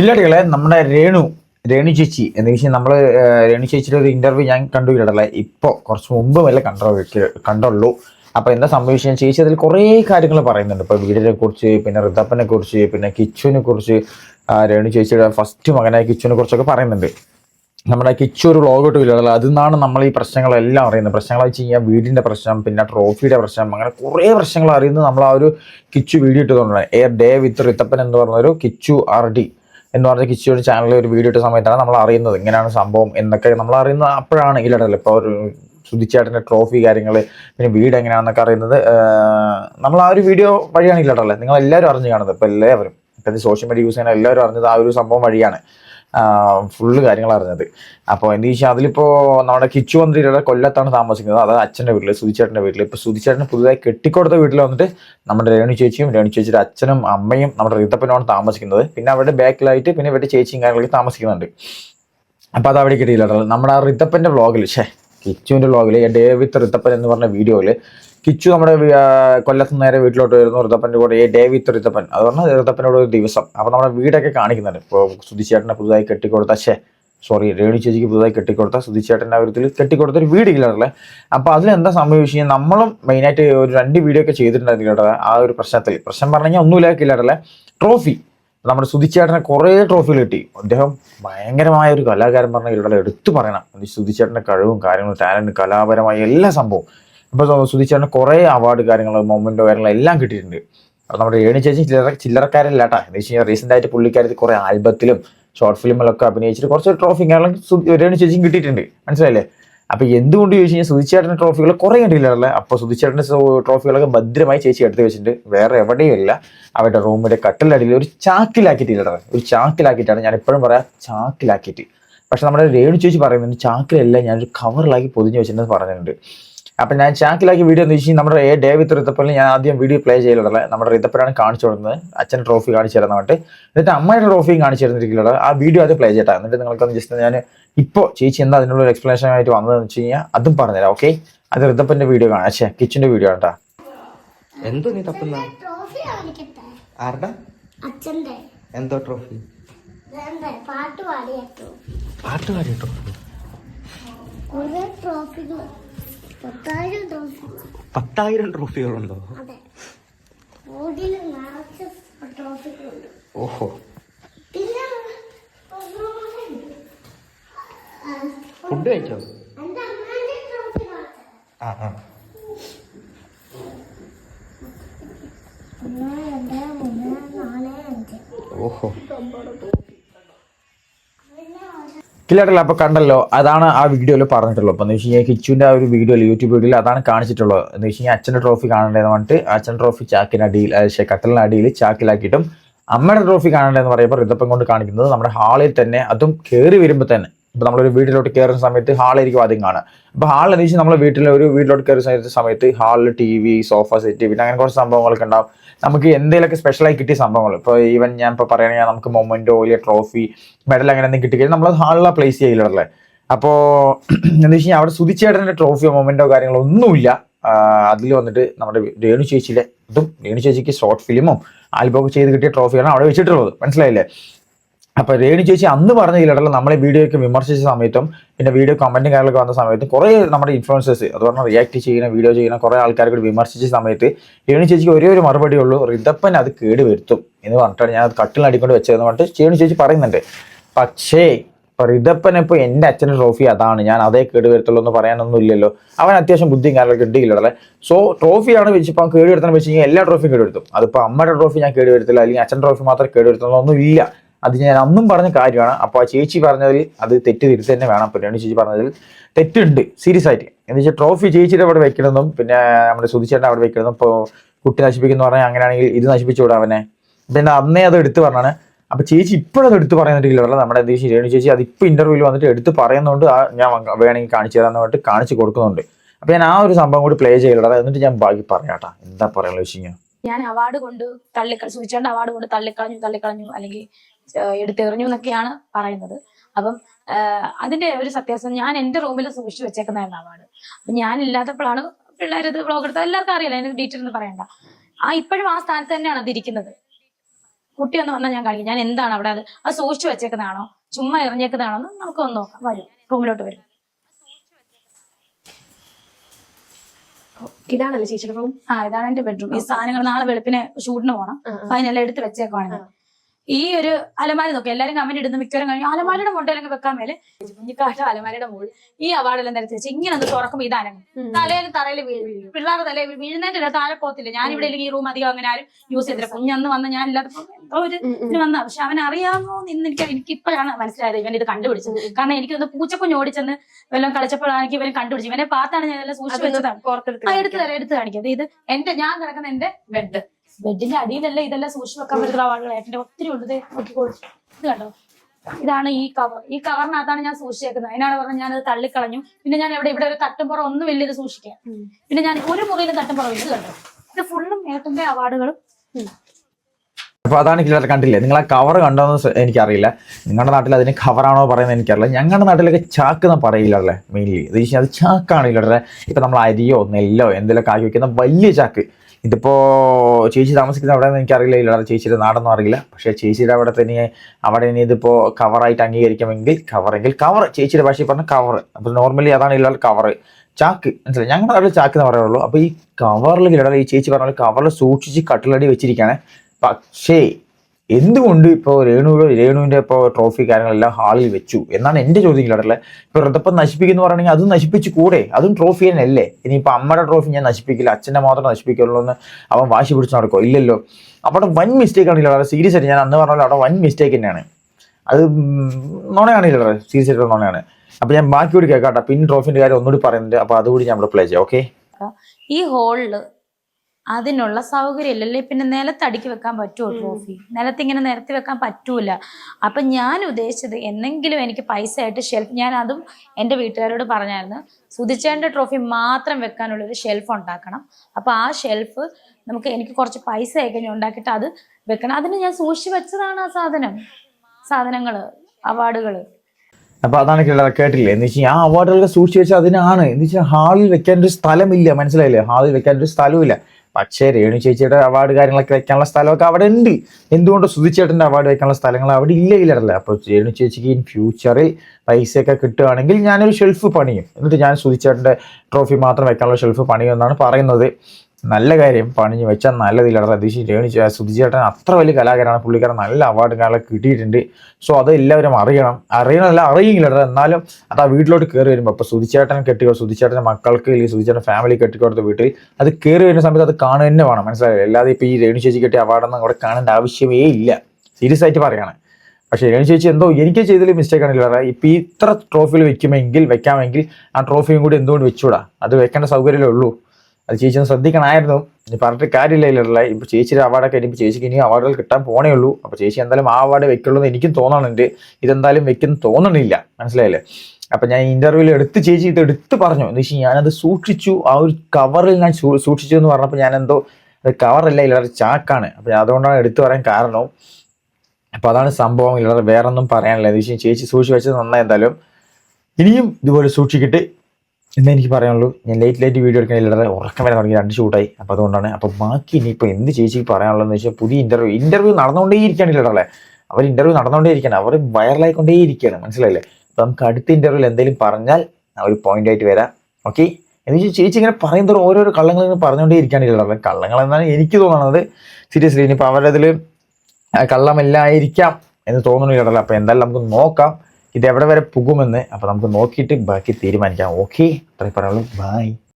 കില്ലാടികളെ നമ്മുടെ രേണു രേണു ചേച്ചി എന്ന് വെച്ചാൽ നമ്മൾ രേണു ചേച്ചിയുടെ ഒരു ഇന്റർവ്യൂ ഞാൻ കണ്ടു ഇടല്ലേ ഇപ്പോൾ കുറച്ച് മുമ്പ് വല്ല കണ്ടോ കണ്ടുള്ളൂ. അപ്പോൾ എന്താ സംഭവിച്ചാൽ ചേച്ചി അതിൽ കുറേ കാര്യങ്ങൾ പറയുന്നുണ്ട്. ഇപ്പോൾ വീടിനെ കുറിച്ച് പിന്നെ ഋതപ്പനെ കുറിച്ച് പിന്നെ കിച്ചുവിനെ കുറിച്ച് രേണു ചേച്ചിയുടെ ഫസ്റ്റ് മകനായ കിച്ചുവിനെ കുറിച്ചൊക്കെ പറയുന്നുണ്ട്. നമ്മുടെ കിച്ചു ഒരു വ്ളോഗ് ഇട്ട് ഇല്ലല്ലോ അതിൽ നിന്നാണ് നമ്മൾ ഈ പ്രശ്നങ്ങളെല്ലാം അറിയുന്നത്. പ്രശ്നങ്ങൾ വെച്ച് കഴിഞ്ഞാൽ വീടിന്റെ പ്രശ്നം പിന്നെ ട്രോഫിയുടെ പ്രശ്നം അങ്ങനെ കുറേ പ്രശ്നങ്ങൾ അറിയുന്നത് നമ്മൾ ആ ഒരു കിച്ചു വീഡിയോ ഇട്ടതുകൊണ്ടാണ്. എ ഡേ വിത്ത് റിത്തപ്പൻ എന്ന് പറഞ്ഞൊരു കിച്ചു ആർ ഡി. എന്ന് പറഞ്ഞ കിച്ചിയുടെ ചാനലിൽ ഒരു വീഡിയോ ഇട്ട സമയത്താണ് നമ്മൾ അറിയുന്നത്. ഇങ്ങനെയാണ് സംഭവം എന്നൊക്കെ നമ്മൾ അറിയുന്നത് അപ്പോഴാണ് ഈ ഇല്ലടല്ലോ ഇപ്പോൾ ഒരു സുധിച്ചേട്ടന്റെ ട്രോഫി കാര്യങ്ങൾ പിന്നെ വീട് എങ്ങനെയാണെന്നൊക്കെ അറിയുന്നത് നമ്മൾ ആ ഒരു വീഡിയോ വഴിയാണ് ഇല്ലടല്ലേ നിങ്ങൾ എല്ലാവരും അറിഞ്ഞു കാണുന്നത്. ഇപ്പോൾ എല്ലാവരും ഇപ്പം സോഷ്യൽ മീഡിയ യൂസ് ചെയ്യുന്ന എല്ലാവരും അറിഞ്ഞത് ആ ഒരു സംഭവം വഴിയാണ്. ഫുള്ള് കാര്യങ്ങൾ അറിഞ്ഞത്. അപ്പോൾ എന്ത് വെച്ചാൽ അതിലിപ്പോൾ നമ്മുടെ കിച്ചു മന്ത്രിയുടെ കൊല്ലത്താണ് താമസിക്കുന്നത്. അതായത് അച്ഛന്റെ വീട്ടിൽ സുധിച്ചേട്ടന്റെ വീട്ടിൽ ഇപ്പോൾ സുധിച്ചേട്ടന് പുതുതായി കെട്ടിക്കൊടുത്ത വീട്ടിൽ വന്നിട്ട് നമ്മുടെ രേണു ചേച്ചിയും രേണു ചേച്ചിയുടെ അച്ഛനും അമ്മയും നമ്മുടെ റിതപ്പനുമാണ് താമസിക്കുന്നത്. പിന്നെ അവരുടെ ബാക്കിലായിട്ട് പിന്നെ ഇവരുടെ ചേച്ചിയും കാര്യങ്ങളൊക്കെ താമസിക്കുന്നുണ്ട്. അപ്പോൾ അത് അവിടെ കിട്ടിയില്ല കേട്ടോ നമ്മുടെ ആ റിത്തപ്പന്റെ വ്ളോഗിൽ ഷേ കിച്ചുവിന്റെ വ്ളോഗിൽ ഡേവിത്ത് റിത്തപ്പൻ എന്ന് പറഞ്ഞ വീഡിയോയിൽ കിച്ചു നമ്മുടെ കൊല്ലത്ത് നേരെ വീട്ടിലോട്ട് വരുന്നു. ഋതപ്പന്റെ കൂടെ ഏ ഡേവിത്ത് ഋതപ്പൻ അത് പറഞ്ഞാൽ ഋതപ്പനോട് ഒരു ദിവസം. അപ്പോൾ നമ്മുടെ വീടൊക്കെ കാണിക്കുന്നുണ്ട്. ഇപ്പോൾ സുധിച്ചേട്ടനെ പുതുതായി കെട്ടിക്കൊടുത്ത ശേ സോറി രേണു ചേച്ചിക്ക് പുതുതായി കെട്ടിക്കൊടുത്ത സുധിച്ചേട്ടന്റെ ആ ഒരു കെട്ടിക്കൊടുത്ത ഒരു വീട് ഇല്ലാറല്ലേ അപ്പോൾ അതിലെന്താ സംഭവിച്ചു നമ്മളും മെയിനായിട്ട് ഒരു രണ്ട് വീഡിയോ ഒക്കെ ചെയ്തിട്ടുണ്ടായിരുന്നു കേട്ടോ ആ ഒരു പ്രശ്നത്തിൽ. പ്രശ്നം പറഞ്ഞു കഴിഞ്ഞാൽ ഒന്നുമില്ല കില്ലാറല്ലേ ട്രോഫി. നമ്മുടെ സുധിച്ചേട്ടനെ കുറേ ട്രോഫികൾ കിട്ടി. അദ്ദേഹം ഭയങ്കരമായ ഒരു കലാകാരൻ പറഞ്ഞ ഇവിടെ എടുത്തു പറയണം. സുധിച്ചേട്ടന്റെ കഴിവും കാര്യങ്ങളും ടാലന്റും കലാപരമായ എല്ലാ സംഭവവും. അപ്പോൾ സുധിച്ചേട്ടന് കുറേ അവാർഡ് കാര്യങ്ങൾ മൊമെന്റോ കാര്യങ്ങൾ എല്ലാം കിട്ടിയിട്ടുണ്ട്. അപ്പോൾ നമ്മുടെ രേണു ചേച്ചി ചില്ലറ ചില്ലറക്കാരല്ല കേട്ടാ എന്ന് വെച്ച് കഴിഞ്ഞാൽ റീസെന്റ് ആയിട്ട് പുള്ളിക്കാരത്തിൽ കുറേ ആൽബത്തിലും ഷോർട്ട് ഫിലിമിലൊക്കെ അഭിനയിച്ചിട്ട് കുറച്ച് ട്രോഫി കാര്യങ്ങളും രേണു ചേച്ചിയും കിട്ടിയിട്ടുണ്ട്. മനസ്സിലായില്ലേ? അപ്പൊ എന്തുകൊണ്ട് ചോദിച്ചു കഴിഞ്ഞാൽ സുധിച്ചേട്ടന്റെ ട്രോഫികൾ കുറേ കണ്ടില്ലല്ലേ അപ്പൊ സുധിച്ചേട്ടന്റെ ട്രോഫികളൊക്കെ ഭദ്രമായി ചേച്ചി എടുത്ത് വെച്ചിട്ടുണ്ട്. വേറെ എവിടെയും ഇല്ല. അവരുടെ റൂമിന്റെ കട്ടിലടിയിൽ ഒരു ചാക്കിലാക്കിയിട്ടില്ല ഒരു ചാക്കിലാക്കിയിട്ടാണ് ഞാൻ എപ്പോഴും പറയാം ചാക്കിലാക്കിയിട്ട്. പക്ഷെ നമ്മുടെ രേണു ചേച്ചി പറയുന്നുണ്ട് ചാക്കിലല്ല ഞാനൊരു കവറിലാക്കി പൊതിഞ്ഞ് വെച്ചിട്ടുണ്ടെന്ന് പറഞ്ഞിട്ടുണ്ട്. അപ്പൊ ഞാൻ ചാക്കിലാക്കി വീഡിയോ എന്ന് വെച്ചാൽ നമ്മുടെ എ ഡേവിത്ത് റിത്തപ്പലിന് ഞാൻ ആദ്യം വീഡിയോ പ്ലേ ചെയ്യലുള്ളത് നമ്മുടെ റിത്തപ്പനാണ് കാണിച്ചു കൊടുക്കുന്നത്. അച്ഛൻ ട്രോഫി കാണിച്ചു തരുന്ന പറഞ്ഞിട്ട്. എന്നിട്ട് അമ്മയുടെ ട്രോഫിയും കാണിച്ചു തരുന്നിരിക്കുന്നത് ആ വീഡിയോ അത് പ്ലേ ചെയ്യട്ടെ. എന്നിട്ട് നിങ്ങൾക്കൊന്ന് ജസ്റ്റ് ഞാൻ ഇപ്പോൾ ചേച്ചി എന്താ അതിനുള്ള ഒരു എക്സ്പ്ലനേഷൻ ആയിട്ട് വന്നതെന്ന് വെച്ച് കഴിഞ്ഞാൽ അതും പറഞ്ഞുതരാം ഓക്കെ അത് റിത്തപ്പന്റെ വീഡിയോ കാണാം. പക്ഷേ കിച്ചന്റെ വീഡിയോ കേട്ടാ എന്തോ നീ തപ്പുന്ന? ആരുടെ? എന്തോ ട്രോഫി പാട്ട് പാടിയ ട്രോഫി പത്തായിരം ട്രോഫി പത്തായിരം ട്രോഫികളുണ്ടോ ഓഹോ. ഫുഡ് കഴിച്ചോ? ആ ആ. ഓഹോ. ഒരു അപ്പോൾ അപ്പൊ കണ്ടല്ലോ അതാണ് ആ വീഡിയോയിൽ പറഞ്ഞിട്ടുള്ളത്. അപ്പോൾ എന്ന് വെച്ച് കഴിഞ്ഞാൽ കിച്ചുവിന്റെ ആ ഒരു വീഡിയോയിൽ യൂട്യൂബ് വീഡിയോയിൽ അതാണ് കാണിച്ചിട്ടുള്ളത്. എന്ന് വെച്ച് കഴിഞ്ഞാൽ അച്ഛന്റെ ട്രോഫി കാണേണ്ടതെന്ന് പറഞ്ഞിട്ട് അച്ഛൻ ട്രോഫി ചാക്കിനടിയിൽ പക്ഷേ കട്ടലിനടിയിൽ ചാക്കിലാക്കിയിട്ടും അമ്മയുടെ ട്രോഫി കാണേണ്ടതെന്ന് പറയുമ്പോൾ റിതപ്പം കൊണ്ട് കാണിക്കുന്നത് നമ്മുടെ ഹാളിൽ തന്നെ അതും കയറി വരുമ്പോൾ തന്നെ. ഇപ്പൊ നമ്മളൊരു വീട്ടിലോട്ട് കയറുന്ന സമയത്ത് ഹാളായിരിക്കും ആദ്യം കാണുക. അപ്പൊ ഹാളിൽ എന്ന് വെച്ചാൽ നമ്മൾ വീട്ടിൽ ഒരു വീട്ടിലോട്ട് കയറുന്ന സമയത്ത് ഹാളിൽ ടി വി സോഫ സെറ്റ് പിന്നെ അങ്ങനെ കുറച്ച് സംഭവങ്ങളൊക്കെ ഉണ്ടാവും. നമുക്ക് എന്തെങ്കിലുമൊക്കെ സ്പെഷ്യലായി കിട്ടിയ സംഭവങ്ങൾ. ഇപ്പോൾ ഈവൻ ഞാൻ ഇപ്പോൾ പറയുകയാണെങ്കിൽ നമുക്ക് മൊമെന്റോ വലിയ ട്രോഫി മെഡൽ അങ്ങനെ എന്തെങ്കിലും കിട്ടിക്കഴിഞ്ഞാൽ നമ്മൾ ഹാളിലാണ് പ്ലേസ് ചെയ്യില്ലല്ലേ അപ്പോൾ എന്താ വെച്ച് കഴിഞ്ഞാൽ അവിടെ സുതിച്ചേട്ടന്റെ ട്രോഫിയോ മൊമെന്റോ കാര്യങ്ങളോ ഒന്നുമില്ല. അതിൽ വന്നിട്ട് നമ്മുടെ രേണു ചേച്ചിയിലെ ഇതും രേണു ചേച്ചിക്ക് ഷോർട്ട് ഫിലിമും ആൽബം ചെയ്ത് കിട്ടിയ ട്രോഫിയാണ് അവിടെ വെച്ചിട്ടുള്ളത്. മനസ്സിലായില്ലേ? അപ്പൊ രേണു ചേച്ചി അന്ന് പറഞ്ഞതിലിടല്ല നമ്മളെ വീഡിയോയ്ക്ക് വിമർശിച്ച സമയത്തും പിന്നെ വീഡിയോ കമന്റും കാര്യങ്ങളൊക്കെ വന്ന സമയത്തും കുറേ നമ്മുടെ ഇൻഫ്ലുവൻസേഴ്സ് അത് പറഞ്ഞാൽ റിയാക്ട് ചെയ്യുന്ന വീഡിയോ ചെയ്യുന്ന കുറേ ആൾക്കാർ കൂടി വിമർശിച്ച സമയത്ത് രേണു ചേച്ചിക്ക് ഒരേ ഒരു മറുപടി ഉള്ളൂ റിതപ്പൻ അത് കേട് വരുത്തും എന്ന് പറഞ്ഞിട്ടാണ് ഞാൻ അത് കട്ടിൽ അടിക്കൊണ്ട് വെച്ചതെന്ന് പറഞ്ഞിട്ട് രേണു ചേച്ചി പറയുന്നുണ്ട്. പക്ഷേ റിതപ്പൻ ഇപ്പൊ എന്റെ അച്ഛന്റെ ട്രോഫി അതാണ് ഞാൻ അതേ കേട് വരുത്തുള്ളൂ എന്ന് പറയാനൊന്നും ഇല്ലല്ലോ. അവൻ അത്യാവശ്യം ബുദ്ധിയും കാര്യങ്ങളൊക്കെ ഉണ്ടെങ്കിലല്ലേ സോ ട്രോഫിയാണ് വെച്ചിപ്പോൾ കേട് വരുത്താൻ വെച്ച് കഴിഞ്ഞാൽ എല്ലാ ട്രോഫിയും കേട് വരുത്തും അതിപ്പോൾ അമ്മയുടെ ട്രോഫി ഞാൻ കേട് വരുത്തില്ല അല്ലെങ്കിൽ അച്ഛൻ ട്രോഫി മാത്രം കേട് വരുത്തുന്നൊന്നും ഇല്ല. അത് ഞാൻ അന്നും പറഞ്ഞ കാര്യമാണ്. അപ്പോൾ ആ ചേച്ചി പറഞ്ഞതിൽ അത് തെറ്റ് തിരുത്തി തന്നെ വേണം. പിന്നെ ചേച്ചി പറഞ്ഞതിൽ തെറ്റുണ്ട്. സീരിയസ് ആയിട്ട്. എന്ന് വെച്ചാൽ ട്രോഫി ചേച്ചിയുടെ അവിടെ വെക്കണമെന്നും പിന്നെ നമ്മുടെ സുധിച്ചേട്ടൻ അവിടെ വെക്കണമെന്നും ഇപ്പോൾ കുട്ടി നശിപ്പിക്കുന്നു പറഞ്ഞാൽ അങ്ങനെയാണെങ്കിൽ ഇത് നശിപ്പിച്ചു വിടാം അവനെ. പിന്നെ അന്നേ അത് എടുത്തു പറഞ്ഞാണ്. അപ്പൊ ചേച്ചി ഇപ്പോഴത് എടുത്ത് പറയുന്നില്ല നമ്മുടെ എന്താ രേണു ചേച്ചി അത് ഇപ്പൊ ഇന്റർവ്യൂവിൽ വന്നിട്ട് എടുത്ത് പറയുന്നുണ്ട്. ഞാൻ വേണമെങ്കിൽ കാണിച്ചു തരാന്ന് പറഞ്ഞിട്ട് കാണിച്ചു കൊടുക്കുന്നുണ്ട്. അപ്പൊ ഞാൻ ആ ഒരു സംഭവം കൂടി പ്ലേ ചെയ്യലടാ. എന്നിട്ട് ഞാൻ ബാക്കി പറയാട്ടാ എന്താ പറയാനുള്ള വെച്ച് ഞാൻ അവാർഡ് കൊണ്ട് തള്ളിക്കള സൂചിച്ചേണ്ട അവാർഡ് കൊണ്ട് തള്ളിക്കളഞ്ഞു തള്ളിക്കളഞ്ഞു. അല്ലെങ്കിൽ എടുത്തെറിഞ്ഞു എന്നൊക്കെയാണ് പറയുന്നത്. അപ്പം അതിന്റെ ഒരു സത്യാസം ഞാൻ എന്റെ റൂമിൽ സൂക്ഷിച്ചു വെച്ചേക്കുന്ന അവാർഡ് അപ്പൊ ഞാൻ ഇല്ലാത്തപ്പോഴാണ് പിള്ളേർ ഇത് വ്ളോഗ് എടുത്തത്. എല്ലാവർക്കും അറിയില്ല അതിന് ഡീറ്റെയിൽ ഒന്നും പറയണ്ട. ആ ഇപ്പോഴും ആ സ്ഥാനത്ത് തന്നെയാണ് അത് ഇരിക്കുന്നത്. കുട്ടി ഒന്ന് വന്നാൽ ഞാൻ കാണിക്കും ഞാൻ എന്താണ് അവിടെ അത്? അത് സൂക്ഷിച്ചു വെച്ചേക്കുന്നതാണോ? ചുമ്മാ എറിഞ്ഞേക്കുന്നതാണോ? എന്ന് നമുക്ക് ഒന്ന് നോക്കാം. വരും റൂമിലോട്ട് വരും. ഇതാണല്ലേ ചേച്ചിയുടെ റൂം ആ ഇതാണ് എന്റെ ബെഡ്റൂം ഈ സാധനങ്ങൾ നാളെ വെളുപ്പിനെ ഷൂട്ടിന് പോകണം. അപ്പൊ അതിനെല്ലാം എടുത്ത് വെച്ചേക്കുവാണ് ഞാൻ. ഈ ഒരു അലമാരി നോക്കി. എല്ലാരും കമന്റ് ഇടുന്ന. മിക്കവരും കഴിഞ്ഞു. അലമാരിയുടെ മുണ്ടയിലൊക്കെ വെക്കാൻ മേലെ കുഞ്ഞിക്കാട്ട് അലമാരിയുടെ മുകളിൽ ഈ അവാർഡെല്ലാം നിരത്തി വെച്ച് ഇങ്ങനെ ഒന്ന് തുറക്കുമ്പോൾ ഇതാണ് തലയിൽ തറയിൽ വീഴും പിള്ളേരുടെ തലയിൽ വീഴുന്നതിന്റെ താഴെ പോകത്തില്ല. ഞാൻ ഇവിടെ ഈ റൂം അധികം അങ്ങനെ ആരും യൂസ് ചെയ്തില്ല കുഞ്ഞന്ന് വന്ന് ഞാൻ ഇല്ലാത്തപ്പോ ഒരു ഇതിന് വന്ന. പക്ഷെ അവൻ അറിയാമോ എന്ന് എനിക്ക് എനിക്ക് ഇപ്പോഴാണ് മനസ്സിലായത്. ഇവൻ ഇത് കണ്ടുപിടിച്ചത്. കാരണം എനിക്കൊന്ന് പൂച്ചക്കുഞ്ഞ് ഓടിച്ചെന്ന് വല്ലതും കളിച്ചപ്പോഴാണ് എനിക്ക് ഇവൻ കണ്ടുപിടിച്ചു. ഇവനെ പാത്താണ് ഞാൻ സൂക്ഷിച്ചു വെച്ചതാണ്. എടുത്ത് തരാം എടുത്ത് കാണിക്കുന്നത് ഇത് എന്റെ ഞാൻ കിടക്കുന്ന എന്റെ ബെഡ് ബെഡിന്റെ അടിയിലല്ല ഇതെല്ലാം സൂക്ഷിച്ചു വെക്കാൻ പറ്റുന്ന ആളുകൾ ഏട്ടന്റെ ഒത്തിരി ഉണ്ട് ദേ നോക്കിക്കോളൂ ഇത് കണ്ടോ? ഇതാണ് ഈ കവർ ഈ കവറിനകത്താണ് ഞാൻ സൂക്ഷിച്ചേക്കുന്നത്. അതിനാണ് പറഞ്ഞത് ഞാനത് തള്ളിക്കളഞ്ഞു. പിന്നെ ഞാൻ ഇവിടെ ഇവിടെ ഒരു തട്ടുംപുറം ഒന്നും വലിയത് സൂക്ഷിക്കാം പിന്നെ ഞാൻ ഒരു മുറിയിലും തട്ടുംപുറം ഇത് കണ്ടോ? ഇത് ഫുള്ളും ഏട്ടന്റെ അവാർഡുകളും. അപ്പൊ അതാണ് കിലർ കണ്ടില്ലേ? നിങ്ങൾ ആ കവർ കണ്ടോന്ന് എനിക്കറിയില്ല. നിങ്ങളുടെ നാട്ടിൽ അതിന് കവറാണോ പറയുന്നത് എനിക്കറിയില്ല. ഞങ്ങളുടെ നാട്ടിലൊക്കെ ചാക്ക് എന്ന് പറയില്ല അല്ലേ? മെയിൻലി അത് ചാക്കാണ് ഇല്ലറെ ഇപ്പൊ നമ്മൾ അരിയോ നെല്ലോ എന്തെങ്കിലും ആക്കി വെക്കുന്ന വലിയ ചാക്ക്. ഇതിപ്പോ ചേച്ചി താമസിക്കുന്ന അവിടെ നിന്ന് എനിക്കറിയില്ല. ഇല്ലാതെ ചേച്ചിയുടെ നാടൊന്നും അറിയില്ല. പക്ഷേ ചേച്ചിയുടെ അവിടെ തന്നെ അവിടെ ഇനി ഇതിപ്പോൾ കവറായിട്ട് അംഗീകരിക്കുമെങ്കിൽ കവറെങ്കിൽ കവർ ചേച്ചിയുടെ ഭാഷയിൽ പറഞ്ഞ കവർ അപ്പോൾ നോർമലി അതാണ് ഇല്ലാതെ കവർ ചാക്ക്. മനസ്സിലായി? ഞങ്ങളുടെ അവിടെ ചാക്ക് എന്ന് പറയുള്ളൂ. അപ്പോൾ ഈ കവറിൽ ഇല്ലറെ ഈ ചേച്ചി പറഞ്ഞ കവറിൽ സൂക്ഷിച്ച് കട്ടിലടി വെച്ചിരിക്കുകയാണ്. പക്ഷേ എന്തുകൊണ്ട് ഇപ്പോൾ രേണു രേണുവിന്റെ ഇപ്പോൾ ട്രോഫി കാര്യങ്ങളെല്ലാം ഹാളിൽ വെച്ചു? എന്നാണ് എന്റെ ചോദ്യം കേട്ടല്ലേ ഇപ്പോൾ ഋതപ്പം നശിപ്പിക്കുന്നു പറയുകയാണെങ്കിൽ അതും നശിപ്പിച്ചു കൂടെ? അതും ട്രോഫി തന്നെയല്ലേ? ഇനിയിപ്പോൾ അമ്മയുടെ ട്രോഫി ഞാൻ നശിപ്പിക്കില്ല അച്ഛന്റെ മാത്രം നശിപ്പിക്കുള്ളൂ എന്ന് അവൻ വാശി പിടിച്ച് നടക്കുമോ ഇല്ലല്ലോ. അവിടെ വൻ മിസ്റ്റേക്ക് ആണെങ്കിൽ അവിടെ സീരിയസ് ആയിട്ട് ഞാൻ അന്ന് പറഞ്ഞ അവിടെ വൻ മിസ്റ്റേക്ക് തന്നെയാണ്. അത് നോണയാണ് ഇല്ല സീരിയസ് ആയിട്ടുള്ള നോണയാണ്. അപ്പോൾ ഞാൻ ബാക്കി കൂടി കേൾക്കാട്ടെ പിന്നെ ട്രോഫിന്റെ കാര്യം ഒന്നുകൂടി പറയുന്നുണ്ട്. അപ്പോൾ അതുകൂടി ഞാൻ ഇവിടെ പ്ലേ ചെയ്യാം. ഓക്കെ ഈ ഹോളിൽ അതിനുള്ള സൗകര്യം ഇല്ലല്ലേ പിന്നെ നിലത്തടിക്ക് വെക്കാൻ പറ്റുമോ ട്രോഫി? നിലത്തിങ്ങനെ നിരത്തി വെക്കാൻ പറ്റൂല. അപ്പൊ ഞാൻ ഉദ്ദേശിച്ചത് എന്നെങ്കിലും എനിക്ക് പൈസ ആയിട്ട് ഷെൽഫ് ഞാൻ അതും എന്റെ വീട്ടുകാരോട് പറഞ്ഞായിരുന്നു സുധിച്ചേന്റെ ട്രോഫി മാത്രം വെക്കാനുള്ള ഒരു ഷെൽഫ് ഉണ്ടാക്കണം. അപ്പൊ ആ ഷെൽഫ് നമുക്ക് എനിക്ക് കുറച്ച് പൈസ ആയി ഞാൻ ഉണ്ടാക്കിയിട്ട് അത് വെക്കണം. അതിന് ഞാൻ സൂക്ഷിച്ചു വെച്ചതാണ് ആ സാധനം. സാധനങ്ങൾ അവാർഡുകൾ. അപ്പൊ അതാണ് കേട്ടില്ലേ? എന്ന് വെച്ചാൽ ആ അവാർഡുകളൊക്കെ സൂക്ഷിച്ചു വെച്ചാൽ അതിനാണ്. എന്ന് വെച്ചാൽ ഹാളിൽ വെക്കാൻ ഒരു സ്ഥലമില്ല മനസ്സിലായില്ലേ? ഹാളിൽ വെക്കാൻ ഒരു സ്ഥലമില്ല പക്ഷേ രേണു ചേച്ചിയുടെ അവാർഡ് കാര്യങ്ങളൊക്കെ വെക്കാനുള്ള സ്ഥലമൊക്കെ അവിടെ ഉണ്ട്. എന്തുകൊണ്ട് സുധിച്ചേട്ടന്റെ അവാർഡ് വെക്കാനുള്ള സ്ഥലങ്ങൾ അവിടെ ഇല്ല ഇല്ലല്ലേ അപ്പോൾ രേണു ചേച്ചിക്ക് ഇൻ ഫ്യൂച്ചറിൽ പൈസയൊക്കെ കിട്ടുകയാണെങ്കിൽ ഞാനൊരു ഷെൽഫ് പണിയും. എന്നിട്ട് ഞാൻ സുധിച്ചേട്ടന്റെ ട്രോഫി മാത്രം വെക്കാനുള്ള ഷെൽഫ് പണിയും എന്നാണ് പറയുന്നത്. നല്ല കാര്യം പണിഞ്ഞ് വെച്ചാൽ നല്ലതില്ല അതിശയം രേണു ചേ- സുധിച്ചേട്ടൻ അത്ര വലിയ കലാകാരനാണ്. പുള്ളിക്കാരൻ നല്ല അവാർഡ് കാലം കിട്ടിയിട്ടുണ്ട്. സോ അത് എല്ലാവരും അറിയണം. അറിയണമല്ല അറിയില്ല എന്നാലും അത് ആ വീട്ടിലോട്ട് കയറി വരുമ്പോൾ അപ്പോൾ സുധിച്ചേട്ടൻ കെട്ടിക്കോ സുധിച്ചേട്ടന്റെ മക്കൾക്ക് അല്ലെങ്കിൽ സുധിച്ചേട്ടൻ ഫാമിലി കെട്ടിക്കൊടുത്ത വീട്ടിൽ അത് കയറി വരുന്ന സമയത്ത് അത് കാണുക തന്നെ വേണം. മനസ്സിലായി അല്ലാതെ ഇപ്പോൾ ഈ രേണു ചേച്ചി കെട്ടിയ അവാർഡൊന്നും അവിടെ കാണേണ്ട ആവശ്യമേ ഇല്ല. സീരിയസ് ആയിട്ട് പറയാണ്. പക്ഷേ രേണു ചേച്ചി എന്തോ എനിക്ക് ചെയ്തതിൽ മിസ്റ്റേക്ക് ആണില്ല പറയാം ഇപ്പം ഇത്ര ട്രോഫിയിൽ വെക്കുമെങ്കിൽ വെക്കാമെങ്കിൽ ആ ട്രോഫിയും കൂടി എന്തുകൊണ്ട് വെച്ചൂടാ? അത് വെക്കേണ്ട സൗകര്യമേ ഉള്ളൂ. അത് ചേച്ചി ഒന്ന് ശ്രദ്ധിക്കണമായിരുന്നു ഇനി പറഞ്ഞിട്ട് കാര്യമില്ല ഇപ്പൊ ചേച്ചിയുടെ അവാർഡൊക്കെ ഇനി ചേച്ചിക്ക് ഇനി അവാർഡുകൾ കിട്ടാൻ പോണേ ഉള്ളൂ. അപ്പൊ ചേച്ചി എന്തായാലും ആ അവാർഡ് വെക്കുള്ളൂ എന്ന് എനിക്കും തോന്നണുണ്ട്. ഇതെന്തായാലും വെക്കുന്നു തോന്നണില്ല. മനസ്സിലായല്ലേ? അപ്പൊ ഞാൻ ഇന്റർവ്യൂവിൽ എടുത്ത് ചേച്ചി ഇത് എടുത്ത് പറഞ്ഞു. എന്ന് വെച്ചാൽ ഞാനത് സൂക്ഷിച്ചു. ആ ഒരു കവറിൽ ഞാൻ സൂക്ഷിച്ചു എന്ന് പറഞ്ഞപ്പോൾ ഞാൻ എന്തോ അത് കവറല്ല ഇല്ല ചാക്കാണ്. അപ്പൊ അതുകൊണ്ടാണ് എടുത്തു പറയാൻ കാരണം. അപ്പൊ അതാണ് സംഭവം. ഇല്ലാതെ വേറെ ഒന്നും പറയാനില്ല. എന്ന് വെച്ചാൽ ചേച്ചി സൂക്ഷിച്ച് വെച്ചത് നന്നായി എന്തായാലും. ഇനിയും ഇതുപോലെ സൂക്ഷിക്കട്ടെ. എന്നേ എനിക്ക് പറയാനുള്ളൂ ഞാൻ ലേറ്റ് ലൈറ്റ് വീഡിയോ എടുക്കണില്ല ഉറക്കം വരെ തുടങ്ങി രണ്ട് ഷൂട്ടായി അപ്പോൾ അതുകൊണ്ടാണ് അപ്പോൾ ബാക്കി ഇനിയിപ്പോൾ എന്ത് ചേച്ചിക്ക് പറയാനുള്ളതെന്ന് വെച്ചാൽ പുതിയ ഇന്റർവ്യൂ ഇന്റർവ്യൂ നടന്നുകൊണ്ടേ ഇരിക്കുകയാണ് ഇല്ലടല്ലേ അവർ ഇന്റർവ്യൂ നടന്നുകൊണ്ടേ ഇരിക്കുകയാണ് അവർ വൈറലായിക്കൊണ്ടേ ഇരിക്കുകയാണ് മനസ്സിലായില്ലേ? അപ്പോൾ നമുക്ക് അടുത്ത ഇന്റർവ്യൂവിൽ എന്തെങ്കിലും പറഞ്ഞാൽ ഒരു പോയിന്റ് ആയിട്ട് വരാം. ഓക്കെ എന്ന് വെച്ചാൽ ചേച്ചി ഇങ്ങനെ പറയുന്നത് ഓരോരോ കള്ളങ്ങൾ ഇങ്ങനെ പറഞ്ഞുകൊണ്ടേ ഇരിക്കുകയാണ് ഇല്ലടല്ലേ കള്ളങ്ങൾ എന്നാണ് എനിക്ക് തോന്നുന്നത് സീരിയസ്ലി ഇനിയിപ്പോൾ അവരതിൽ കള്ളമെല്ലാം ആയിരിക്കാം എന്ന് തോന്നുന്നു ഇല്ലടല്ലേ അപ്പോൾ എന്തായാലും നമുക്ക് നോക്കാം. ഇത് എവിടെ വരെ പോകുമെന്ന് അപ്പോൾ നമുക്ക് നോക്കിയിട്ട് ബാക്കി തീരുമാനിക്കാം. ഓക്കെ അത്രയും പറയുള്ളൂ. ബൈ